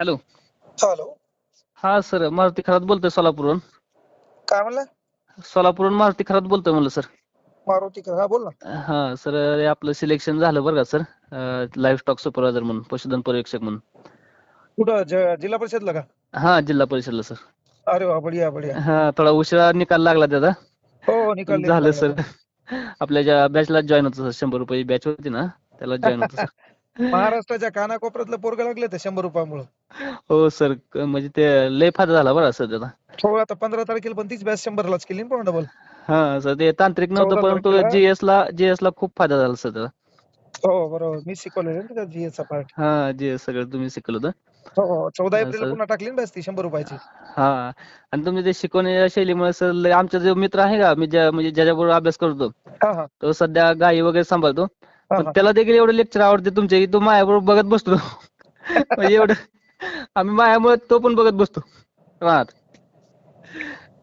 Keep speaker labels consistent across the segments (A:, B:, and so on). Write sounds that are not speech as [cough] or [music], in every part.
A: Hello.
B: Hello.
A: हा sir Maruti Kharat बोलतोय सोलापूरहून.
B: काय म्हणला?
A: सोलापूरहून मारुती खरात बोलतोय म्हणलं सर.
B: मारुती हा बोल ना.
A: हा सर हे आपलं सिलेक्शन झालं बरं का सर? लाईव्ह स्टॉक सुपरवायझर म्हणून पशुधन पर्यवेक्षक म्हणून.
B: कुठं ज- जिल्हा परिषदला का?
A: हा जिल्हा परिषदला सर.
B: अरे वा बढिया बढिया.
A: हा थोडा उशिरा निकाल लागला त्याचा.
B: हो हो निकाल
A: झालं. सर. आपल्या ज्या बॅचला जॉईन होतं सर शंभर रुपये बॅच होती ना त्याला जॉईन होतं सर. [laughs]
B: महाराष्ट्राच्या कानाकोपऱ्यातलं पोरग लागले ते शंभर रुपयामुळं.
A: हो सर म्हणजे ते लय फायदा झाला बरं सर त्याचा.
B: हो आता पंधरा तारखेला पण तीच बॅच शंभरलाच केली ना डबल
A: हा सर ते तांत्रिक नव्हतं परंतु जीएस ला जीएस ला खूप फायदा झाला सर त्याचा.
B: हो बरोबर. मी शिकवलेलं जीएसचा पार्ट
A: हा जीएस सगळं तुम्ही शिकलं होतं.
B: हो हो. चौदा एप्रिल. पुन्हा टाकली ना ती शंभर रुपयाची.
A: हा आणि तुम्ही ते शिकवण्याच्या शैलीमुळे सर आमचा जो मित्र आहे का मी ज्या म्हणजे ज्याच्याबरोबर अभ्यास करतो तो सध्या गायी वगैरे सांभाळतो. पण. त्याला देखील एवढे लेक्चर आवडते तुमचे की तो माझ्याबरोबर बघत बसतो. [laughs] म्हणजे एवढं आम्ही मायामुळे तो पण बघत बसतो. राहत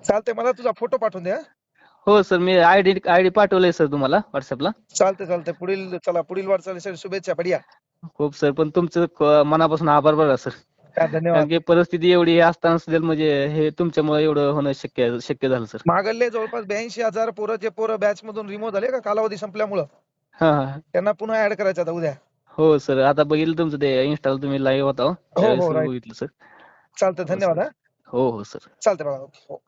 B: चालतंय मला तुझा फोटो पाठवून द्या
A: हो. सर मी आयडी आयडी पाठवलंय सर तुम्हाला व्हॉट्सअपला
B: चालतंय चालतंय. पुढील चला पुढील वाटचालीसाठी शुभेच्छा बढिया.
A: खूप सर पण तुमचं मनापासून आभार बघा सर.
B: धन्यवाद.
A: परिस्थिती एवढी असताना सुद्धा म्हणजे हे तुमच्यामुळे एवढं होणं शक्य शक्य झालं सर.
B: मागले जवळपास ब्याऐंशी हजार पोरं जे पोरं बॅच मधून रिमूव्ह झाले का कालावधी संपल्यामुळं.
A: हा. हा
B: त्यांना पुन्हा ऍड करायचं आता उद्या.
A: हो सर आता बघितलं तुमचं ते इन्स्टाला तुम्ही लाईव्ह होता हो. त्यावेळेस
B: right.
A: बघितलं सर
B: चालतंय धन्यवाद हा
A: हो हो. सर
B: चालतंय बाळा. हो.